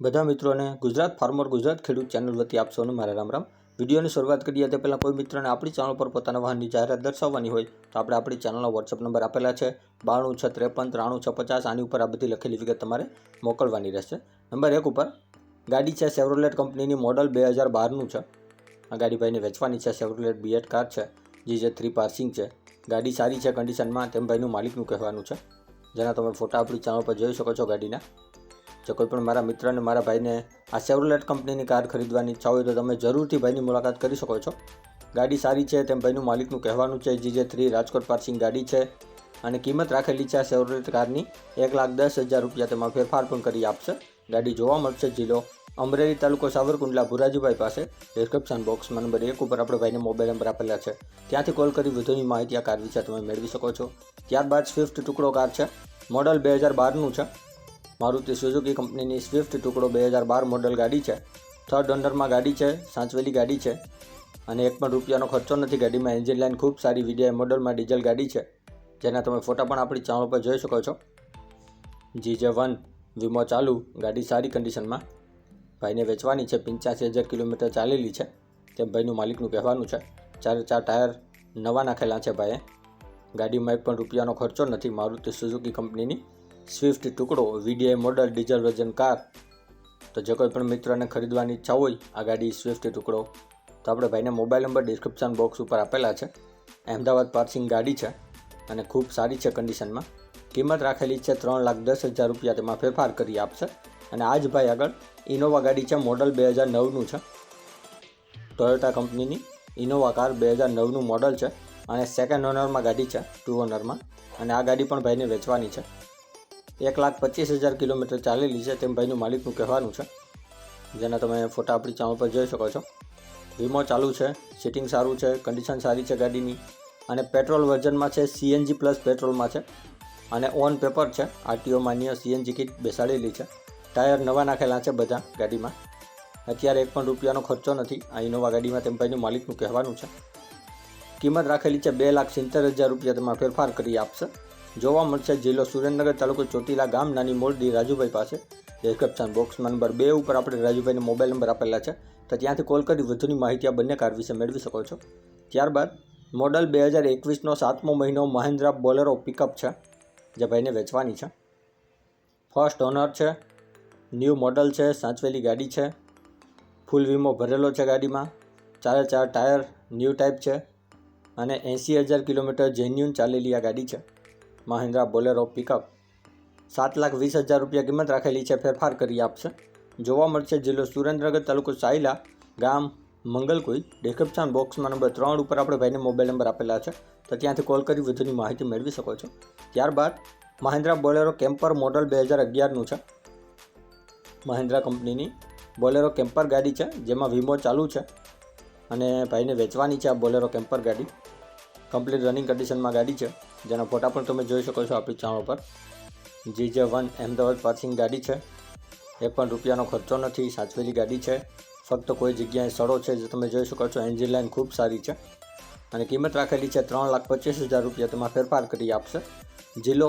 બધા મિત્રોને ગુજરાત ફાર્મર ગુજરાત ખેડૂત ચેનલ વતી આપ સૌને મારા રામ રામ. વિડીયોની શરૂઆત કરીએ તે પહેલાં કોઈ મિત્રને આપણી ચેનલ પર પોતાના વાહનની જાહેરાત દર્શાવવાની હોય તો આપણે આપણી ચેનલનો વોટ્સઅપ નંબર આપેલા છે. બાણું છ ત્રેપન ત્રાણું છ પચાસ આની ઉપર આ બધી લખેલી વિગત તમારે મોકલવાની રહેશે. નંબર એક ઉપર, ગાડી છે સેવરોલેટ કંપનીની મોડલ બે હજાર બારનું છે. આ ગાડી ભાઈને વેચવાની છે સેવરોલેટ બીએડ કાર છે. જે જે થ્રી પાર્સિંગ છે. ગાડી સારી છે કન્ડિશનમાં તેમ ભાઈનું માલિકનું કહેવાનું છે. જેના તમે ફોટા આપણી ચેનલ પર જોઈ શકો છો ગાડીના. જો કોઈ પણ મારા મિત્રને મારા ભાઈને આ સેવરોલેટ કંપનીની કાર ખરીદવાની ઈચ્છા હોય તો તમે જરૂરથી ભાઈની મુલાકાત કરી શકો છો. ગાડી સારી છે તેમ ભાઈનું માલિકનું કહેવાનું છે. જીજે થ્રી રાજકોટ પાર્સિંગ ગાડી છે અને કિંમત રાખેલી છે આ સેવરલેટ કારની. એક લાખ દસ હજાર રૂપિયા તેમાં ફેરફાર પણ કરી આપશે. ગાડી જોવા મળશે જિલ્લો અમરેલી તાલુકો સાવરકુંડલા ભુરાજીભાઈ પાસે. ડિસ્ક્રિપ્શન બોક્સમાં નંબર એક ઉપર આપણે ભાઈને મોબાઈલ નંબર આપેલા છે. ત્યાંથી કોલ કરી વધુની માહિતી આ કાર વિશે તમે મેળવી શકો છો. ત્યારબાદ સ્વિફ્ટ ટુકડો કાર છે. મોડલ બે હજાર બારનું છે. મારુતિ સુઝુકી કંપનીની સ્વિફ્ટ ટુકડો બે હજાર બાર મોડલ ગાડી છે. થર્ડ ઓનરમાં ગાડી છે, સાંચવેલી ગાડી છે અને એક પણ રૂપિયાનો ખર્ચો નથી. ગાડીમાં એન્જિન લાઇન ખૂબ સારી વીડીઆઈ મોડલમાં ડીઝલ ગાડી છે. જેના તમે ફોટા પણ આપણી ચેનલ પર જોઈ શકો છો. જીજે વન વીમો ચાલુ, ગાડી સારી કન્ડિશનમાં ભાઈને વેચવાની છે, પંચ્યાસી હજાર કિલોમીટર ચાલેલી છે. તેમ ભાઈનું માલિકનું કહેવાનું છે. ચારે ચાર ટાયર નવા નાખેલા છે ભાઈએ. ગાડીમાં એક પણ રૂપિયાનો ખર્ચો નથી. મારુતિ સુઝુકી કંપનીની સ્વિફ્ટ ટુકડો VDI model diesel version car તો જે કોઈ પણ મિત્રને ખરીદવાની ઈચ્છા હોય, આ ગાડી સ્વિફ્ટ ટુકડો. તો આપણે ભાઈને મોબાઈલ નંબર ડિસ્ક્રિપ્શન બોક્સ ઉપર આપેલા છે. અમદાવાદ પાર્સિંગ ગાડી છે અને ખૂબ સારી છે કન્ડિશનમાં કિંમત રાખેલી છે ત્રણ લાખ દસ હજાર રૂપિયા. તેમાં ફેરફાર કરી આપશે. અને આ જ ભાઈ આગળ ઇનોવા ગાડી છે મોડલ બે હજાર નવનું છે. ટોયોટા કંપનીની ઇનોવા કાર બે હજાર નવનું મોડલ છે. અને સેકન્ડ ઓનરમાં ગાડી છે ટુ ઓનરમાં અને આ ગાડી પણ ભાઈને વેચવાની છે. એક લાખ પચીસ હજાર કિલોમીટર ચાલેલી છે તેમ ભાઈનું માલિકનું કહેવાનું છે. જેના તમે ફોટા આપણી ચેનલ પર જોઈ શકો છો. વીમો ચાલુ છે સિટિંગ સારું છે કન્ડિશન સારી છે ગાડીની. અને પેટ્રોલ વર્ઝનમાં છે સીએનજી પ્લસ પેટ્રોલમાં છે. અને ઓન પેપર છે આરટીઓ માન્ય સીએનજી કિટ બેસાડેલી છે. ટાયર નવા નાખેલા છે બધા ગાડીમાં. અત્યારે એક પણ રૂપિયાનો ખર્ચો નથી. આ ઇનોવા ગાડીમાં તેમ ભાઈનું માલિકનું કહેવાનું છે. કિંમત રાખેલી છે બે લાખ સિત્તેર હજાર રૂપિયા. તેમાં ફેરફાર કરી આપશે. જોવા મળશે જિલ્લો સુરેન્દ્રનગર તાલુકો ચોટીલા ગામ નાની મોરડી રાજુભાઈ પાસે. ડિસ્ક્રિપ્શન બોક્સ નંબર બે ઉપર આપણે રાજુભાઈને મોબાઈલ નંબર આપેલા છે. તો ત્યાંથી કોલ કરી વધુની માહિતી આ બંને કાર વિશે મેળવી શકો છો. ત્યારબાદ મોડલ બે હજાર એકવીસનો સાતમો મહિનો મહિન્દ્રા બોલેરો પિકઅપ છે, જે ભાઈને વેચવાની છે. ફર્સ્ટ ઓનર છે ન્યૂ મોડલ છે, સાચવેલી ગાડી છે. ફૂલ વીમો ભરેલો છે ગાડીમાં. ચારે ચાર ટાયર ન્યૂ ટાઈપ છે. અને એંસી હજાર કિલોમીટર જેન્યુન ચાલેલી આ ગાડી છે. મહિન્દ્રા બોલેરો પિકઅપ સાત લાખ વીસ હજાર રૂપિયા કિંમત રાખેલી છે, ફેરફાર કરી આપશે. જોવા મળશે જિલ્લો સુરેન્દ્રનગર તાલુકો સાયલા ગામ મંગલકુઈ. ડિસ્ક્રિપ્શન બોક્સમાં નંબર ત્રણ ઉપર આપણે ભાઈને મોબાઈલ નંબર આપેલા છે. તો ત્યાંથી કોલ કરી વધુની માહિતી મેળવી શકો છો. ત્યારબાદ મહિન્દ્રા બોલેરો કેમ્પર મોડલ બે હજાર અગિયારનું છે. મહિન્દ્રા કંપનીની બોલેરો કેમ્પર ગાડી છે, જેમાં વીમો ચાલુ છે. અને ભાઈને વેચવાની છે આ બોલેરો કેમ્પર ગાડી. કમ્પ્લીટ રનિંગ કન્ડિશનમાં ગાડી છે. જેના ફોટા પણ તમે જોઈ શકો છો આપણી ચેનલ પર જી જે વન અમદાવાદ પાસિંગ ગાડી છે. એક પણ રૂપિયાનો ખર્ચો નથી, સાચવેલી ગાડી છે. ફક્ત કોઈ જગ્યાએ સડો છે જે તમે જોઈ શકો છો. એન્જિન લાઇન ખૂબ સારી છે. અને કિંમત રાખેલી છે ત્રણ લાખ પચીસ હજાર રૂપિયા. તેમાં ફેરફાર કરી આપશે. જિલ્લો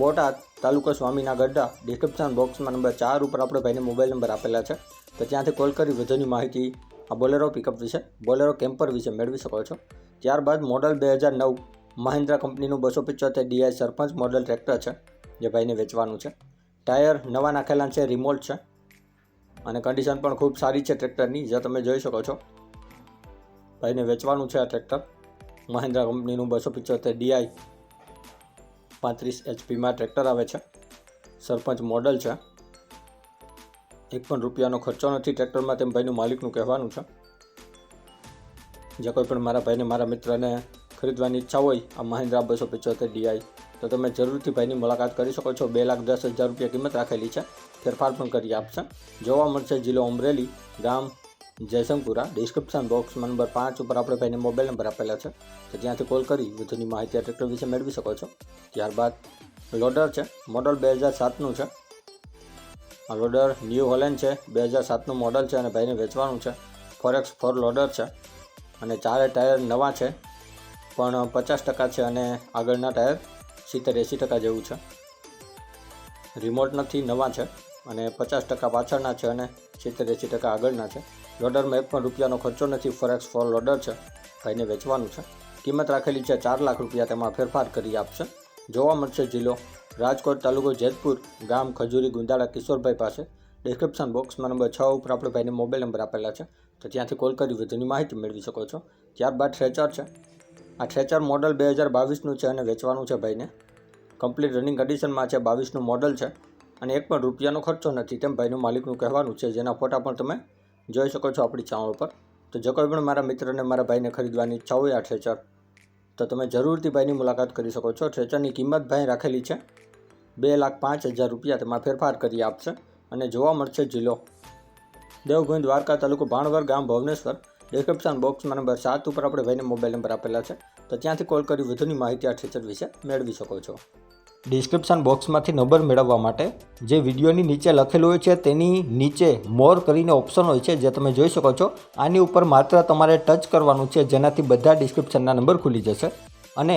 બોટાદ તાલુકો સ્વામીના ગઢડા ડિસ્ક્રિપ્શન બોક્સમાં નંબર ચાર ઉપર આપણે ભાઈને મોબાઈલ નંબર આપેલા છે. તો ત્યાંથી કોલ કરી વધુની માહિતી આ બોલેરો પિકઅપ વિશે, બોલેરો કેમ્પર વિશે મેળવી શકો છો. ત્યારબાદ મોડલ બે હજાર નવ મહિન્દ્રા કંપનીનું બસો પિચોતેર ડીઆઈ સરપંચ મોડલ ટ્રેક્ટર છે, જે ભાઈને વેચવાનું છે. ટાયર નવા નાખેલા છે રિમોટ છે. અને કન્ડિશન પણ ખૂબ સારી છે ટ્રેક્ટરની જે તમે જોઈ શકો છો. ભાઈને વેચવાનું છે આ ટ્રેક્ટર. મહિન્દ્રા કંપનીનું બસો પિચોતેર ડીઆઈ પાંત્રીસ એચપીમાં ટ્રેક્ટર આવે છે. સરપંચ મોડલ છે. એક પણ રૂપિયાનો ખર્ચો નથી ટ્રેક્ટરમાં, તેમ ભાઈનું માલિકનું કહેવાનું છે. જે કોઈ પણ મારા ભાઈને, મારા મિત્રને ખરીદવાની ઈચ્છા હોય, આ મહિન્દ્રા બસો પંચોતેર ડીઆઈ તો તમે જરૂરથી ભાઈની મુલાકાત કરી શકો છો. બે લાખ દસ હજાર રૂપિયા કિંમત રાખેલી છે. ફેરફાર પણ કરી આપશે. જોવા મળશે જિલ્લો અમરેલી ગામ જયશંકુરા. ડિસ્ક્રિપ્શન બોક્સમાં નંબર પાંચ ઉપર આપણે ભાઈને મોબાઈલ નંબર આપેલા છે. તો ત્યાંથી કોલ કરી વધુની માહિતી આ ટ્રેક્ટર વિશે મેળવી શકો છો. ત્યારબાદ લોડર છે. મોડલ બે હજાર સાતનું છે. આ લોડર ન્યૂ હોલેન્ડ છે. બે હજાર સાતનું મોડલ છે અને ભાઈને વેચવાનું છે. ફોર એક્સ ફોર લોડર છે. અને ચારે ટાયર નવા છે, પણ પચાસ ટકા છે અને આગળના ટાયર સિત્તેર એંસી ટકા જેવું છે. રિમોટ નથી, નવા છે અને પચાસ ટકા પાછળના છે અને સિત્તેર એંસી ટકા આગળના છે. લોડરમાં એક પણ રૂપિયાનો ખર્ચો નથી, ફોરેક્સ ફોર લોડર છે, ભાઈને વેચવાનું છે. કિંમત રાખેલી છે ચાર લાખ રૂપિયા, તેમાં ફેરફાર કરી આપશે. જોવા મળશે જિલ્લો રાજકોટ તાલુકો જેતપુર ગામ ખજૂરી ગુંદાળા કિશોરભાઈ પાસે. ડિસ્ક્રિપ્શન બોક્સમાં નંબર છ ઉપર આપણે ભાઈને મોબાઈલ નંબર આપેલા છે. તો ત્યાંથી કોલ કરી વધુની માહિતી મેળવી શકો છો. ત્યારબાદ ટ્રેચર છે. આ ટ્રેચર મોડલ બે હજાર બાવીસનું છે અને વેચવાનું છે ભાઈને. કમ્પ્લીટ રનિંગ કન્ડિશનમાં છે બાવીસનું મોડલ છે. અને એક પણ રૂપિયાનો ખર્ચો નથી તેમ ભાઈનું માલિકનું કહેવાનું છે. જેના ફોટા પણ તમે જોઈ શકો છો આપણી ચાવણ ઉપર. તો જો કોઈ પણ મારા મિત્રને મારા ભાઈને ખરીદવાની ઈચ્છા હોય આ ટ્રેચર તો તમે જરૂરથી ભાઈની મુલાકાત કરી શકો છો. ટ્રેચરની કિંમત ભાઈ રાખેલી છે બે લાખ પાંચ હજાર રૂપિયા. તેમાં ફેરફાર કરી આપશે. અને જોવા મળશે જિલ્લો. દેવગુંજ દ્વારકા તાલુકો ભાણવર ગામ ભવનેશ્વર. ડિસ્ક્રિપ્શન બોક્સમાં નંબર સાત ઉપર આપણે ભાઈને મોબાઈલ નંબર આપેલા છે. તો ત્યાંથી કોલ કરી વધુની માહિતી આ ઠેચર વિશે મેળવી શકો છો. ડિસ્ક્રિપ્શન બોક્સમાંથી નંબર મેળવવા માટે જે વિડીયોની નીચે લખેલું હોય છે તેની નીચે મોર કરીને ઓપ્શન હોય છે જે તમે જોઈ શકો છો. આની ઉપર માત્ર તમારે ટચ કરવાનું છે જેનાથી બધા ડિસ્ક્રિપ્શનના નંબર ખુલી જશે. અને